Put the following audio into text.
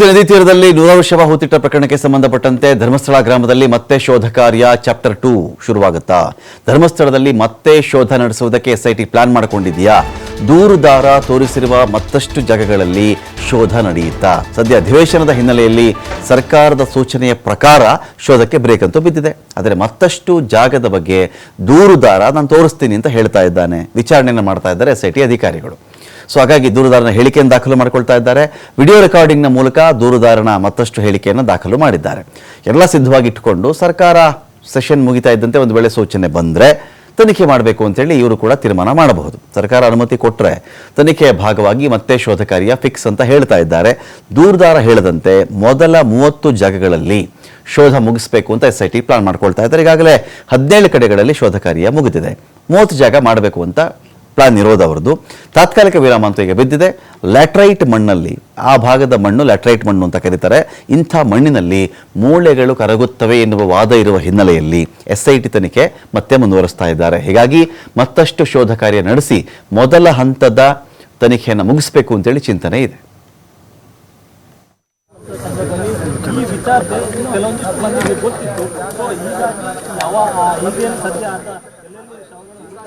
ನದಿ ತೀರದಲ್ಲಿ ನೂರಾರು ಹೂತಿಟ್ಟ ಪ್ರಕರಣಕ್ಕೆ ಸಂಬಂಧಪಟ್ಟಂತೆ ಧರ್ಮಸ್ಥಳ ಗ್ರಾಮದಲ್ಲಿ ಮತ್ತೆ ಶೋಧ ಕಾರ್ಯ ಚಾಪ್ಟರ್ ಟೂ ಶುರುವಾಗುತ್ತಾ? ಧರ್ಮಸ್ಥಳದಲ್ಲಿ ಮತ್ತೆ ಶೋಧ ನಡೆಸುವುದಕ್ಕೆ ಎಸ್ಐಟಿ ಪ್ಲಾನ್ ಮಾಡಿಕೊಂಡಿದೆಯಾ ದೂರುದಾರ ತೋರಿಸಿರುವ ಮತ್ತಷ್ಟು ಜಾಗಗಳಲ್ಲಿ ಶೋಧ ನಡೆಯುತ್ತಾ? ಸದ್ಯ ಅಧಿವೇಶನದ ಹಿನ್ನೆಲೆಯಲ್ಲಿ ಸರ್ಕಾರದ ಸೂಚನೆಯ ಪ್ರಕಾರ ಶೋಧಕ್ಕೆ ಬ್ರೇಕ್ ಅಂತೂ ಬಿದ್ದಿದೆ. ಆದರೆ ಮತ್ತಷ್ಟು ಜಾಗದ ಬಗ್ಗೆ ದೂರುದಾರ ನಾನು ತೋರಿಸ್ತೀನಿ ಅಂತ ಹೇಳ್ತಾ ಇದ್ದಾನೆ. ವಿಚಾರಣೆಯನ್ನು ಮಾಡ್ತಾ ಇದ್ದಾರೆ ಎಸ್ಐಟಿ ಅಧಿಕಾರಿಗಳು. ಸೊ ಹಾಗಾಗಿ ದೂರುದಾರನ ಹೇಳಿಕೆಯನ್ನು ದಾಖಲು ಮಾಡಿಕೊಳ್ತಾ ಇದ್ದಾರೆ. ವಿಡಿಯೋ ರೆಕಾರ್ಡಿಂಗ್ನ ಮೂಲಕ ದೂರುದಾರನ ಮತ್ತಷ್ಟು ಹೇಳಿಕೆಯನ್ನು ದಾಖಲು ಮಾಡಿದ್ದಾರೆ. ಎಲ್ಲ ಸಿದ್ಧವಾಗಿ ಇಟ್ಟುಕೊಂಡು ಸರ್ಕಾರ ಸೆಷನ್ ಮುಗಿತಾ ಇದ್ದಂತೆ ಒಂದು ವೇಳೆ ಸೂಚನೆ ಬಂದರೆ ತನಿಖೆ ಮಾಡಬೇಕು ಅಂತೇಳಿ ಇವರು ಕೂಡ ತೀರ್ಮಾನ ಮಾಡಬಹುದು. ಸರ್ಕಾರ ಅನುಮತಿ ಕೊಟ್ಟರೆ ತನಿಖೆಯ ಭಾಗವಾಗಿ ಮತ್ತೆ ಶೋಧ ಕಾರ್ಯ ಫಿಕ್ಸ್ ಅಂತ ಹೇಳ್ತಾ ಇದ್ದಾರೆ. ದೂರುದಾರ ಹೇಳದಂತೆ ಮೊದಲ ಮೂವತ್ತು ಜಾಗಗಳಲ್ಲಿ ಶೋಧ ಮುಗಿಸಬೇಕು ಅಂತ ಎಸ್ ಐ ಟಿ ಪ್ಲಾನ್ ಮಾಡ್ಕೊಳ್ತಾ ಇದ್ದಾರೆ. ಈಗಾಗಲೇ ಹದಿನೇಳು ಕಡೆಗಳಲ್ಲಿ ಶೋಧ ಕಾರ್ಯ ಮುಗಿದಿದೆ. ಮೂವತ್ತು ಜಾಗ ಮಾಡಬೇಕು ಅಂತ ಪ್ಲಾನ್ ಇರೋದು ಅವರದ್ದು. ತಾತ್ಕಾಲಿಕ ವಿರಾಮ ಅಂತ ಈಗ ಬಿದ್ದಿದೆ. ಲ್ಯಾಟ್ರೈಟ್ ಮಣ್ಣಲ್ಲಿ, ಆ ಭಾಗದ ಮಣ್ಣು ಲ್ಯಾಟ್ರೈಟ್ ಮಣ್ಣು ಅಂತ ಕರೀತಾರೆ. ಇಂಥ ಮಣ್ಣಿನಲ್ಲಿ ಮೂಳೆಗಳು ಕರಗುತ್ತವೆ ಎನ್ನುವ ವಾದ ಇರುವ ಹಿನ್ನೆಲೆಯಲ್ಲಿ ಎಸ್ ಐ ಟಿ ತನಿಖೆ ಮತ್ತೆ ಮುಂದುವರಿಸ್ತಾ ಇದ್ದಾರೆ. ಹೀಗಾಗಿ ಮತ್ತಷ್ಟು ಶೋಧ ಕಾರ್ಯ ನಡೆಸಿ ಮೊದಲ ಹಂತದ ತನಿಖೆಯನ್ನು ಮುಗಿಸಬೇಕು ಅಂತೇಳಿ ಚಿಂತನೆ ಇದೆ. ಕೆಲವೊಂದಿಷ್ಟು ಗೊತ್ತಿತ್ತು.